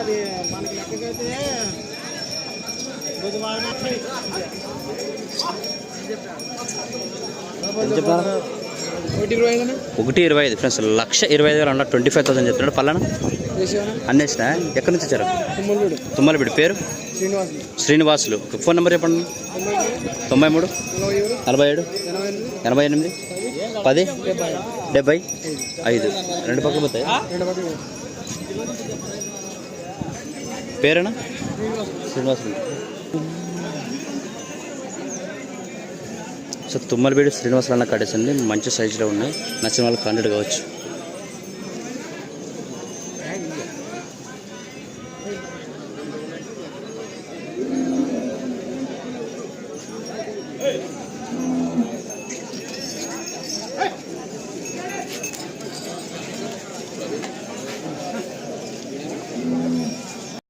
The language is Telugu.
అది మనకి లెక్కకైతే బుధవారం ఎంత చెప్పారు? ఒకటి ఇరవై ఐదు ఫ్రెండ్స్ లక్ష ఇరవై ఐదు వేలు అన్న ట్వంటీ ఫైవ్ థౌసండ్ చెప్తున్నాడు. చేసేవనా? అన్నేసిన? ఎక్కడి నుంచి వచ్చారు? తుమ్మలబిడి పేరు? శ్రీనివాసులు. ఫోన్ నెంబర్ చెప్పండి. తొంభై మూడు నలభై ఏడు ఎనభై ఎనిమిది పది డెబ్బై ఐదు. రెండు పక్కలు పోతాయి. పేరేనా శ్రీనివాసులు సో తుమ్మలబేడి శ్రీనివాసులు అన్న కడేసండి. మంచి సైజులో ఉన్నాయి. నచ్చిన వాళ్ళకి కాంటాక్ట్ కావచ్చు.